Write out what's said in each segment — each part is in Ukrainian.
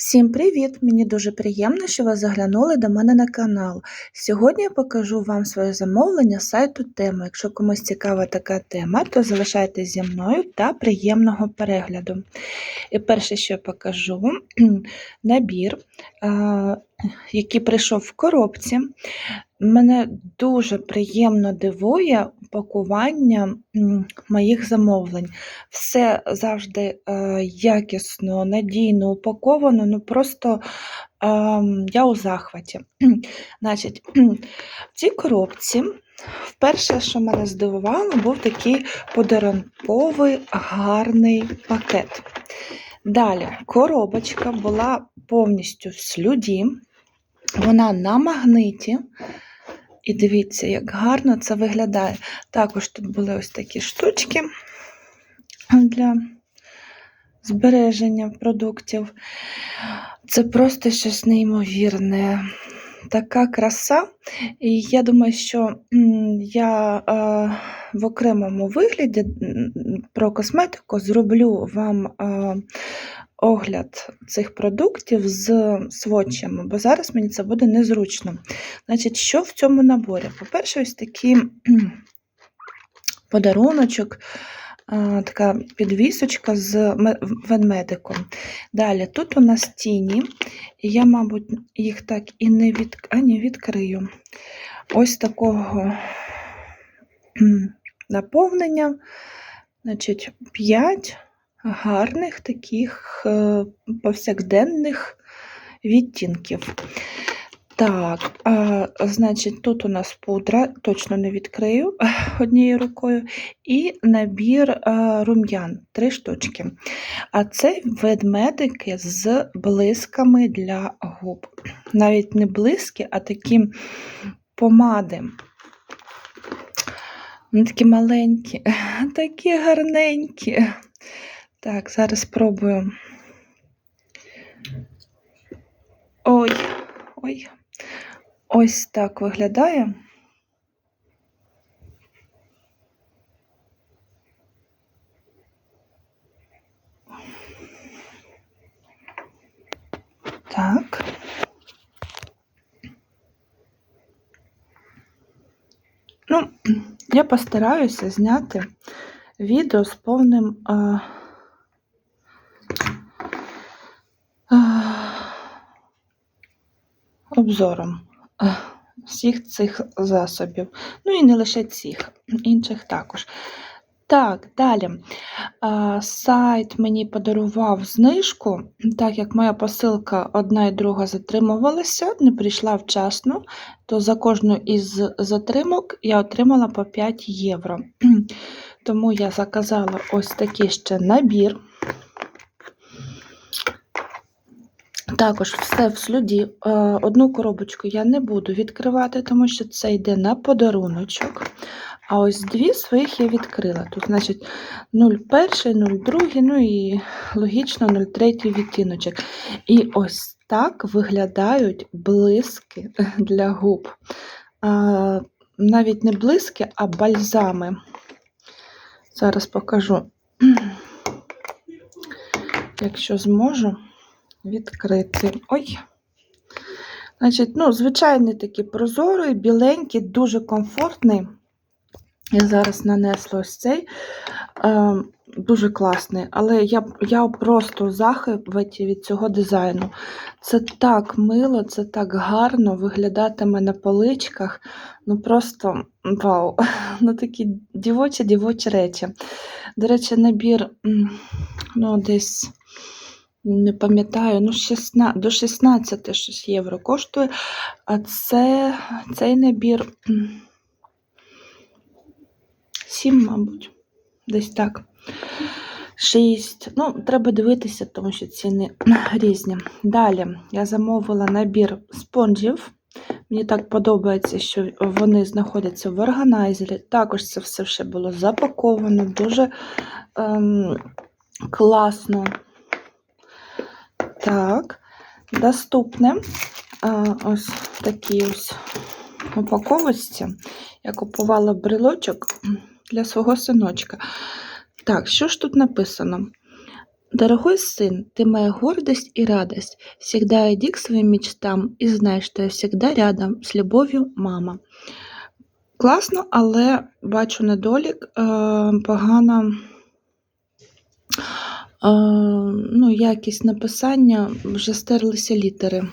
Всім привіт! Мені дуже приємно, що ви заглянули до мене на канал. Сьогодні я покажу вам своє замовлення з сайту Тема. Якщо комусь цікава така тема, то залишайтесь зі мною та приємного перегляду. І перше, що я покажу, набір, який прийшов в коробці. Мене дуже приємно дивує упакування моїх замовлень. Все завжди е, якісно, надійно упаковано, ну просто ем, я у захваті. Значить, в цій коробці вперше, що мене здивувало, був такий подарунковий гарний пакет. Далі коробочка була повністю в слюді, вона на магниті. І дивіться, як гарно це виглядає. Також тут були ось такі штучки для збереження продуктів. Це просто щось неймовірне. Така краса. І я думаю, що я е, в окремому вигляді про косметику зроблю вам е, огляд цих продуктів з сводчами, бо зараз мені це буде незручно. Значить, що в цьому наборі? По-перше, ось такий подаруночок, така підвісочка з ме- ведмедиком. Далі, тут у нас тіні, я, мабуть, їх так і не від... а, ні, відкрию. Ось такого наповнення, значить, 5 гарних таких е, повсякденних відтінків. Так, а, значить, тут у нас пудра, точно не відкрию однією рукою, і набір а, рум'ян, три штучки. А це ведмедики з блисками для губ. Навіть не блиски, а такі помади. Вони такі маленькі, такі гарненькі. Так, зараз спробую. Ой, ой. Ось так виглядає. Так. Ну, я постараюся зняти відео з повним а, а, обзором всіх цих засобів. Ну і не лише цих, інших також. Так, далі. Сайт мені подарував знижку, так як моя посилка одна і друга затримувалася, не прийшла вчасно, то за кожну із затримок я отримала по 5 євро. Тому я заказала ось такий ще набір. Також все в слюді. Е, Одну коробочку я не буду відкривати, тому що це йде на подаруночок. А ось дві своїх я відкрила. Тут, значить, 01, 02, ну і логічно 03 відтіночок. І ось так виглядають блиски для губ. Навіть не блиски, а бальзами. Зараз покажу, якщо зможу відкрити. Ой. Значить, ну, звичайний такий прозорий, біленький, дуже комфортний. Я зараз нанесла ось цей. Е, дуже класний, але я, я просто в захваті від цього дизайну. Це так мило, це так гарно виглядатиме на поличках. Ну просто вау! Ну такі дівочі дівочі речі. До речі, набір ну, десь. Не пам'ятаю, ну 16, до 16 щось євро коштує. А це цей набір 7, мабуть, десь так. 6. Ну, треба дивитися, тому що ціни різні. Далі я замовила набір спонжів. Мені так подобається, що вони знаходяться в органайзері. Також це все ще було запаковано, дуже ем, класно. Так, доступне ось такі ось упаковочці. Я купувала брелочок для свого синочка. Так, що ж тут написано? Дорогой сын, ты моя гордость и радость. Всегда иди к своим мечтам и знай, что я всегда рядом. З любов'ю, мама. Класно, але бачу недолік, е, погана е, ну, якість написання, вже стерлися літери.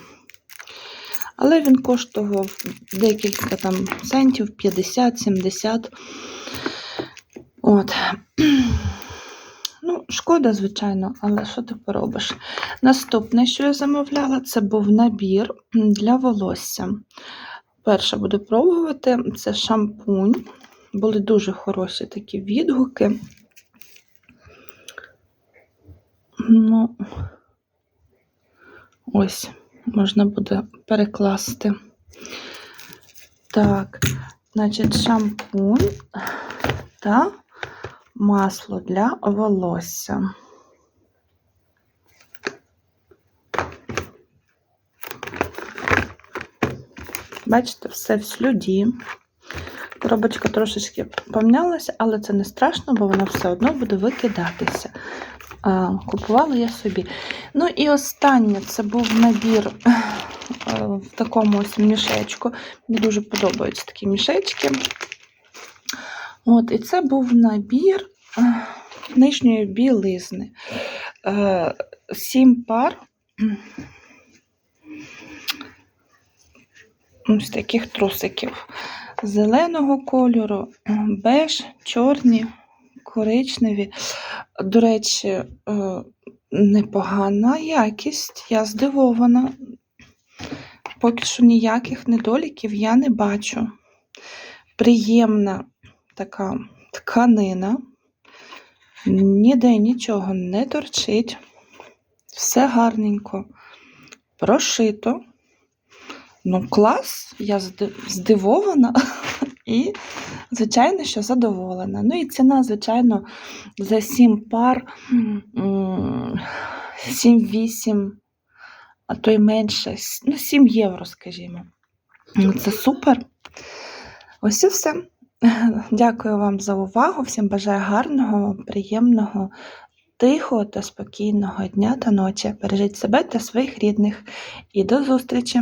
Але він коштував декілька там центів, 50-70. От. Ну, шкода, звичайно, але що ти поробиш? Наступне, що я замовляла, це був набір для волосся. Перше буду пробувати це шампунь. Були дуже хороші такі відгуки. Ну, ось, можна буде перекласти. Так, значить, шампунь та масло для волосся. Бачите, все в слюді. Коробочка трошечки помнялася, але це не страшно, бо вона все одно буде викидатися. Купувала я собі. Ну і останнє це був набір е, в такому ось мішечку. Мені дуже подобаються такі мішечки. От, І це був набір е, нижньої білизни. Е, Сім пар ось таких трусиків. Зеленого кольору, беж, чорні, коричневі. До речі, е, непогана якість, я здивована. Поки що ніяких недоліків я не бачу. Приємна така тканина, ніде нічого не торчить, все гарненько прошито. Ну, клас, я здивована і, звичайно, що задоволена. Ну і ціна, звичайно, за 7 пар м, 7-8, а то й менше, ну, 7 євро, скажімо. Ну, Це супер. Ось і все. Дякую вам за увагу. Всім бажаю гарного, приємного, тихого та спокійного дня та ночі. Бережіть себе та своїх рідних. І до зустрічі!